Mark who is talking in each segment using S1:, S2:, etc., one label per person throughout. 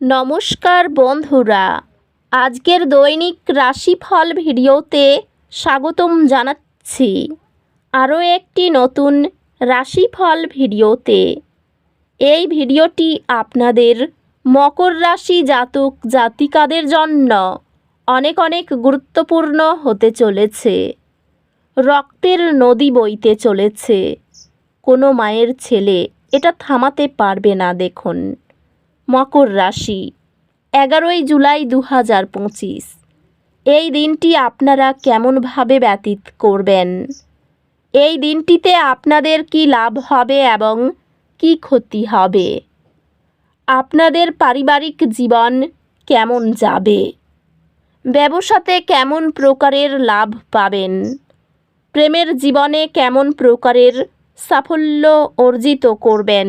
S1: নমস্কার বন্ধুরা। আজকের দৈনিক রাশিফল ভিডিওতে স্বাগতম জানাচ্ছি। আরও একটি নতুন রাশিফল ভিডিওতে। এই ভিডিওটি আপনাদের মকর রাশি জাতক জাতিকাদের জন্য অনেক অনেক গুরুত্বপূর্ণ হতে চলেছে। রক্তের নদী বইতে চলেছে। কোনো মায়ের ছেলে এটা থামাতে পারবে না দেখুন। মকর রাশি, এগারোই জুলাই দু হাজার পঁচিশ। এই দিনটি আপনারা কেমনভাবে ব্যতীত করবেন? এই দিনটিতে আপনাদের কি লাভ হবে এবং কি ক্ষতি হবে? আপনাদের পারিবারিক জীবন কেমন যাবে? ব্যবসাতে কেমন প্রকারের লাভ পাবেন? প্রেমের জীবনে কেমন প্রকারের সাফল্য অর্জিত করবেন?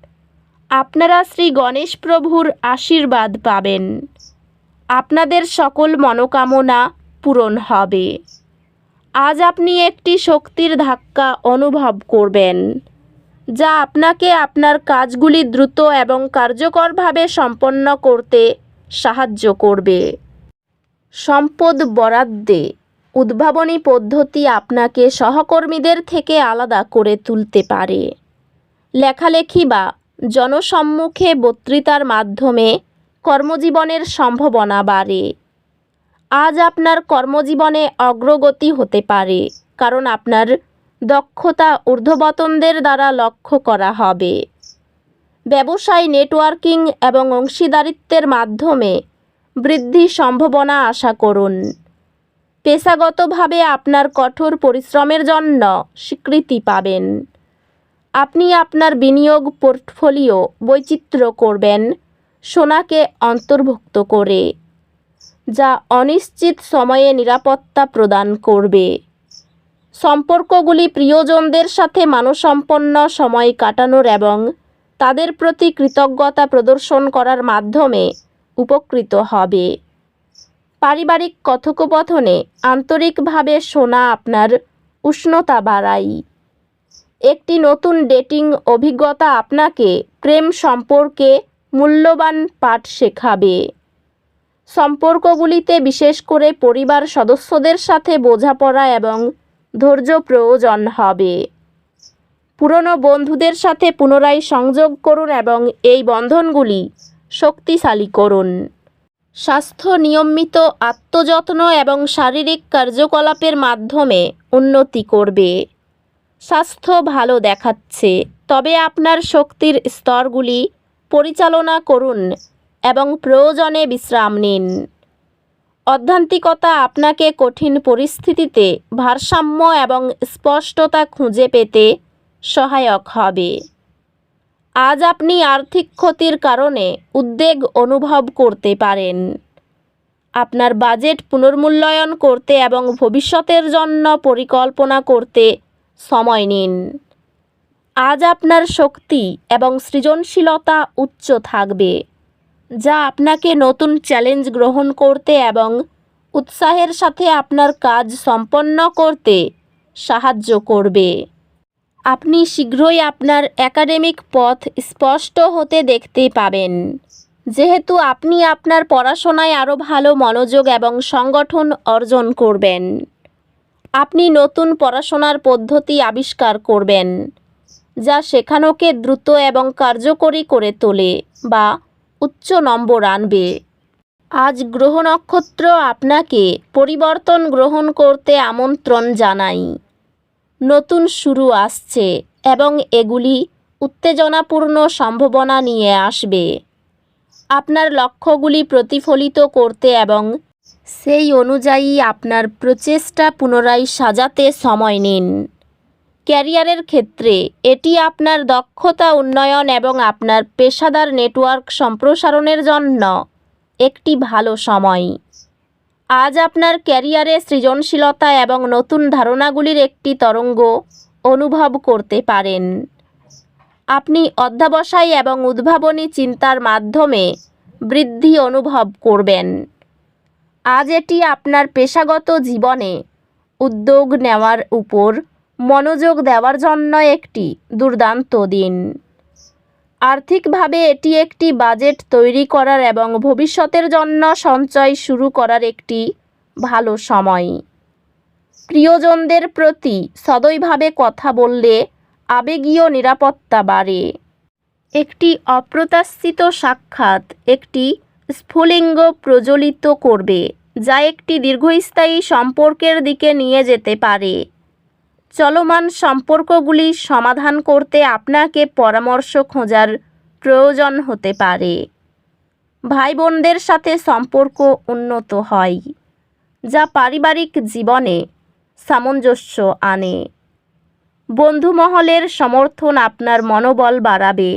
S1: আপনারা শ্রী গণেশ প্রভুর আশীর্বাদ পাবেন। আপনাদের সকল মনোকামনা পূরণ হবে। আজ আপনি একটি শক্তির ধাক্কা অনুভব করবেন, যা আপনাকে আপনার কাজগুলি দ্রুত এবং কার্যকরভাবে সম্পন্ন করতে সাহায্য করবে। সম্পদ বরাদ্দে উদ্ভাবনী পদ্ধতি আপনাকে সহকর্মীদের থেকে আলাদা করে তুলতে পারে। লেখালেখি বা জনসম্মুখে বক্তৃতার মাধ্যমে কর্মজীবনের সম্ভাবনা বাড়ে। আজ আপনার কর্মজীবনে অগ্রগতি হতে পারে, কারণ আপনার দক্ষতা ঊর্ধ্ববতনদের দ্বারা লক্ষ্য করা হবে। ব্যবসায় নেটওয়ার্কিং এবং অংশীদারিত্বের মাধ্যমে বৃদ্ধি সম্ভাবনা আশা করুন। পেশাগতভাবে আপনার কঠোর পরিশ্রমের জন্য স্বীকৃতি পাবেন। আপনি আপনার বিনিয়োগ পোর্টফোলিও বৈচিত্র্য করবেন, সোনাকে অন্তর্ভুক্ত করে, যা অনিশ্চিত সময়ে নিরাপত্তা প্রদান করবে। সম্পর্কগুলি প্রিয়জনদের সাথে মানসম্পন্ন সময় কাটানোর এবং তাদের প্রতি কৃতজ্ঞতা প্রদর্শন করার মাধ্যমে উপকৃত হবে। পারিবারিক কথোপকথনে আন্তরিকভাবে শোনা আপনার উষ্ণতা বাড়ায়। একটি নতুন ডেটিং অভিজ্ঞতা আপনাকে প্রেম সম্পর্কে মূল্যবান পাঠ শেখাবে। সম্পর্কগুলিতে বিশেষ করে পরিবার সদস্যদের সাথে বোঝাপড়া এবং ধৈর্য প্রয়োজন হবে। পুরনো বন্ধুদের সাথে পুনরায় সংযোগ করুন এবং এই বন্ধনগুলি শক্তিশালী করুন। স্বাস্থ্য নিয়মিত, আত্মযত্ন এবং শারীরিক কার্যকলাপের মাধ্যমে উন্নতি করবে। স্বাস্থ্য ভালো দেখাচ্ছে, তবে আপনার শক্তির স্তরগুলি পরিচালনা করুন এবং প্রয়োজনে বিশ্রাম নিন। অধ্যান্তিকতা আপনাকে কঠিন পরিস্থিতিতে ভারসাম্য এবং স্পষ্টতা খুঁজে পেতে সহায়ক হবে। আজ আপনি আর্থিক ক্ষতির কারণে উদ্বেগ অনুভব করতে পারেন। আপনার বাজেট পুনর্মূল্যায়ন করতে এবং ভবিষ্যতের জন্য পরিকল্পনা করতে সময় নিন। আজ আপনার শক্তি এবং সৃজনশীলতা উচ্চ থাকবে, যা আপনাকে নতুন চ্যালেঞ্জ গ্রহণ করতে এবং উৎসাহের সাথে আপনার কাজ সম্পন্ন করতে সাহায্য করবে। আপনি শীঘ্রই আপনার একাডেমিক পথ স্পষ্ট হতে দেখতে পাবেন। যেহেতু আপনি আপনার পড়াশোনায় আরও ভালো মনোযোগ এবং সংগঠন অর্জন করবেন। আপনি নতুন পড়াশোনার পদ্ধতি আবিষ্কার করবেন, যা শেখানোকে দ্রুত এবং কার্যকরী করে তোলে বা উচ্চ নম্বর আনবে। আজ গ্রহ নক্ষত্র আপনাকে পরিবর্তন গ্রহণ করতে আমন্ত্রণ জানাই। নতুন শুরু আসছে এবং এগুলি উত্তেজনাপূর্ণ সম্ভাবনা নিয়ে আসবে। আপনার লক্ষ্যগুলি প্রতিফলিত করতে এবং সেই অনুযায়ী আপনার প্রচেষ্টা পুনরায় সাজাতে সময় নিন। ক্যারিয়ারের ক্ষেত্রে এটি আপনার দক্ষতা উন্নয়ন এবং আপনার পেশাদার নেটওয়ার্ক সম্প্রসারণের জন্য একটি ভালো সময়। আজ আপনার ক্যারিয়ারে সৃজনশীলতা এবং নতুন ধারণাগুলির একটি তরঙ্গ অনুভব করতে পারেন। আপনি অধ্যাবসায় এবং উদ্ভাবনী চিন্তার মাধ্যমে বৃদ্ধি অনুভব করবেন। আজ এটি আপনার পেশাগত জীবনে উদ্যোগ নেওয়ার উপর মনোযোগ দেওয়ার জন্য একটি দুর্দান্ত দিন। আর্থিকভাবে এটি একটি বাজেট তৈরি করার এবং ভবিষ্যতের জন্য সঞ্চয় শুরু করার একটি ভালো সময়। প্রিয়জনদের প্রতি সদয়ভাবে কথা বললে আবেগীয় নিরাপত্তা বাড়ে। একটি অপ্রত্যাশিত সাক্ষাৎ, একটি স্ফুলিঙ্গ প্রজ্বলিত করবে, যা একটি দীর্ঘস্থায়ী সম্পর্কের দিকে নিয়ে যেতে পারে। চলমান সম্পর্কগুলি সমাধান করতে আপনাকে পরামর্শ খোঁজার প্রয়োজন হতে পারে। ভাই বোনদের সাথে সম্পর্ক উন্নত হয়, যা পারিবারিক জীবনে সামঞ্জস্য আনে। বন্ধুমহলের সমর্থন আপনার মনোবল বাড়াবে।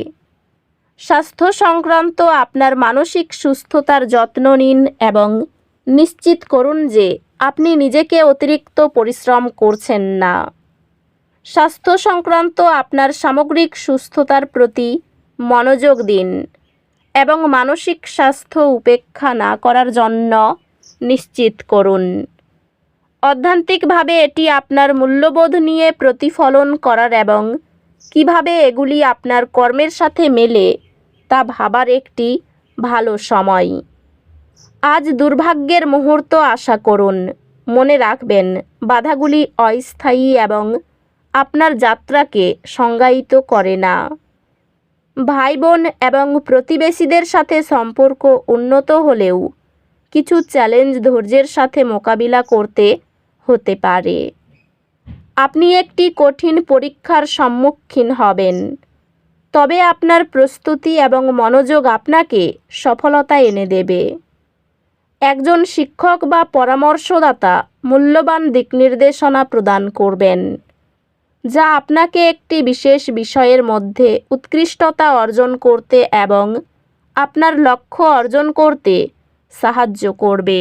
S1: স্বাস্থ্য সংক্রান্ত আপনার মানসিক সুস্থতার যত্ন নিন এবং নিশ্চিত করুন যে আপনি নিজেকে অতিরিক্ত পরিশ্রম করছেন না। স্বাস্থ্য সংক্রান্ত আপনার সামগ্রিক সুস্থতার প্রতি মনোযোগ দিন এবং মানসিক স্বাস্থ্য উপেক্ষা না করার জন্য নিশ্চিত করুন। অধ্যান্তিকভাবে এটি আপনার মূল্যবোধ নিয়ে প্রতিফলন করার এবং কীভাবে এগুলি আপনার কর্মের সাথে মেলে তা ভাবার একটি ভালো সময়। আজ দুর্ভাগ্যের মুহূর্ত আশা করুন, মনে রাখবেন, বাধাগুলি অস্থায়ী এবং আপনার যাত্রাকে সংজ্ঞায়িত করে না। ভাই বোন এবং প্রতিবেশীদের সাথে সম্পর্ক উন্নত হলেও কিছু চ্যালেঞ্জ ধৈর্যের সাথে মোকাবিলা করতে হতে পারে। আপনি একটি কঠিন পরীক্ষার সম্মুখীন হবেন। তবে আপনার প্রস্তুতি এবং মনোযোগ আপনাকে সফলতা এনে দেবে। একজন শিক্ষক বা পরামর্শদাতা মূল্যবান দিকনির্দেশনা প্রদান করবেন, যা আপনাকে একটি বিশেষ বিষয়ের মধ্যে উৎকৃষ্টতা অর্জন করতে এবং আপনার লক্ষ্য অর্জন করতে সাহায্য করবে।